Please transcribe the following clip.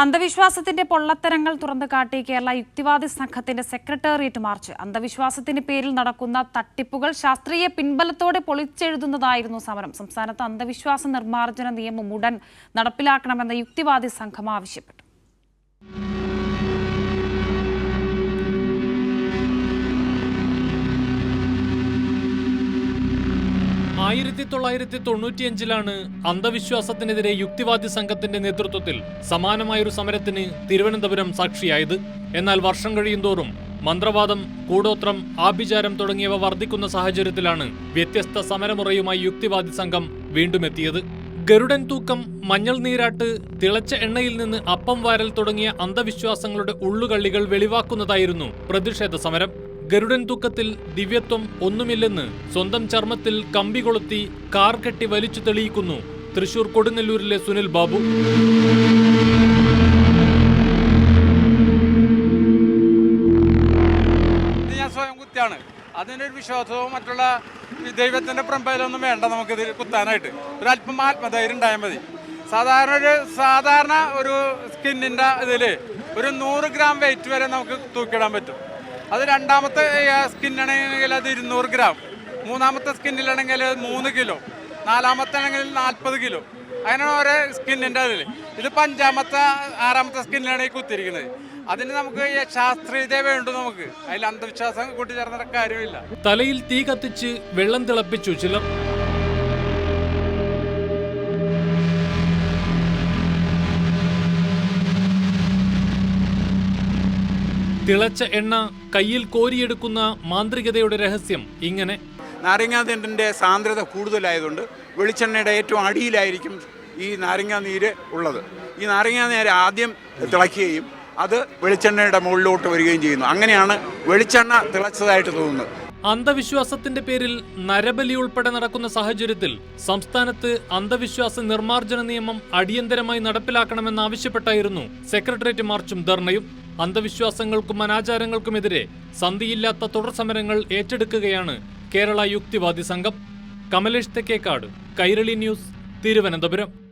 അന്ധവിശ്വാസത്തിന്റെ പൊള്ളത്തരങ്ങൾ തുറന്നു കാട്ടി കേരള യുക്തിവാദി സംഘത്തിന്റെ സെക്രട്ടേറിയറ്റ് മാർച്ച്. അന്ധവിശ്വാസത്തിന്റെ പേരിൽ നടക്കുന്ന തട്ടിപ്പുകൾ ശാസ്ത്രീയ പിൻബലത്തോടെ പൊളിച്ചെഴുതുന്നതായിരുന്നു സമരം. സംസ്ഥാനത്ത് അന്ധവിശ്വാസ നിർമ്മാർജന നിയമം ഉടൻ നടപ്പിലാക്കണമെന്ന് യുക്തിവാദി സംഘം ആവശ്യപ്പെട്ടു. ആയിരത്തി തൊള്ളായിരത്തി തൊണ്ണൂറ്റിയഞ്ചിലാണ് അന്ധവിശ്വാസത്തിനെതിരെ യുക്തിവാദി സംഘത്തിന്റെ നേതൃത്വത്തിൽ സമാനമായൊരു സമരത്തിന് തിരുവനന്തപുരം സാക്ഷിയായത്. എന്നാൽ വർഷം കഴിയുന്തോറും മന്ത്രവാദം കൂടോത്രം ആഭിചാരം തുടങ്ങിയവ വർദ്ധിക്കുന്ന സാഹചര്യത്തിലാണ് വ്യത്യസ്ത സമരമുറയുമായി യുക്തിവാദി സംഘം വീണ്ടും എത്തിയത് ഗരുഡൻ തൂക്കം മഞ്ഞൾ നീരാട്ട് തിളച്ച എണ്ണയിൽ നിന്ന് അപ്പം വാരൽ തുടങ്ങിയ അന്ധവിശ്വാസങ്ങളുടെ ഉള്ളുകള്ളികൾ വെളിവാക്കുന്നതായിരുന്നു പ്രതിഷേധ സമരം. ഗരുഡൻ തൂക്കത്തിൽ ദിവ്യത്വം ഒന്നുമില്ലെന്ന് സ്വന്തം ചർമ്മത്തിൽ കമ്പി കൊളുത്തി കാർ കെട്ടി വലിച്ചു തെളിയിക്കുന്നു. തൃശൂർ കൊടുങ്ങല്ലൂരിലെ സുനിൽ ബാബു. സ്വയം അതിനൊരു വിശ്വാസവും മറ്റുള്ള ദൈവത്തിന്റെ പ്രമ്പയിലൊന്നും വേണ്ട നമുക്ക് നമുക്കിത് കുത്താനായിട്ട്. ഒരു അല്പം ആത്മധൈര്യം ഉണ്ടായാൽ മതി. സാധാരണ ഒരു സാധാരണ ഒരു സ്കിന്നിന്റെ ഇതിൽ ഒരു നൂറ് ഗ്രാം വെയിറ്റ് വരെ നമുക്ക് തൂക്കിയിടാൻ പറ്റും. അത് രണ്ടാമത്തെ സ്കിന്നാണെങ്കിൽ അത് ഇരുന്നൂറ് ഗ്രാം. മൂന്നാമത്തെ സ്കിന്നിലാണെങ്കിൽ മൂന്ന് കിലോ. നാലാമത്തെ ആണെങ്കിൽ നാൽപ്പത് കിലോ. അങ്ങനെ ഓരോ സ്കിന്നിന്റെ അതിൽ ഇത് അഞ്ചാമത്തെ ആറാമത്തെ സ്കിന്നിലാണ് ഈ കുത്തിരിക്കുന്നത് അതിന് നമുക്ക് ശാസ്ത്രീയത വേണ്ടു നമുക്ക്. അതിൽ അന്ധവിശ്വാസം കൂട്ടിച്ചേർന്നിട്ട് കാര്യമില്ല. തലയിൽ തീ കത്തിച്ച് വെള്ളം തിളപ്പിച്ചു ചിലർ തിളച്ച എണ്ണ കയ്യിൽ കോരിയെടുക്കുന്ന മാന്ത്രികതയുടെ രഹസ്യം ഇങ്ങനെ. നാരങ്ങാനീരിന്റെ സാന്ദ്രത കൂടുതലായതുകൊണ്ട് വെളിച്ചെണ്ണയുടെ ഏറ്റവും അടിയിലായിരിക്കും ഈ നാരങ്ങാ നീര് ഉള്ളത്. ഈ നാരങ്ങാ നീര് ആദ്യം തിളയ്ക്കുകയും അത് വെളിച്ചെണ്ണയുടെ മുകളിലോട്ട് വരികയും ചെയ്യുന്നു. അങ്ങനെയാണ് വെളിച്ചെണ്ണ തിളച്ചതായിട്ട് തോന്നുന്നത്. അന്ധവിശ്വാസത്തിന്റെ പേരിൽ നരബലി ഉൾപ്പെടെ നടക്കുന്ന സാഹചര്യത്തിൽ സംസ്ഥാനത്ത് അന്ധവിശ്വാസ നിർമ്മാർജന നിയമം അടിയന്തരമായി നടപ്പിലാക്കണമെന്നാവശ്യപ്പെട്ടായിരുന്നു സെക്രട്ടേറിയറ്റ് മാർച്ചും ധർണയും. അന്ധവിശ്വാസങ്ങൾക്കും അനാചാരങ്ങൾക്കുമെതിരെ സന്ധിയില്ലാത്ത തുടർ സമരങ്ങൾ ഏറ്റെടുക്കുകയാണ് കേരള യുക്തിവാദി സംഘം. കമലേഷ് തെക്കേക്കാട് കൈരളി ന്യൂസ് തിരുവനന്തപുരം.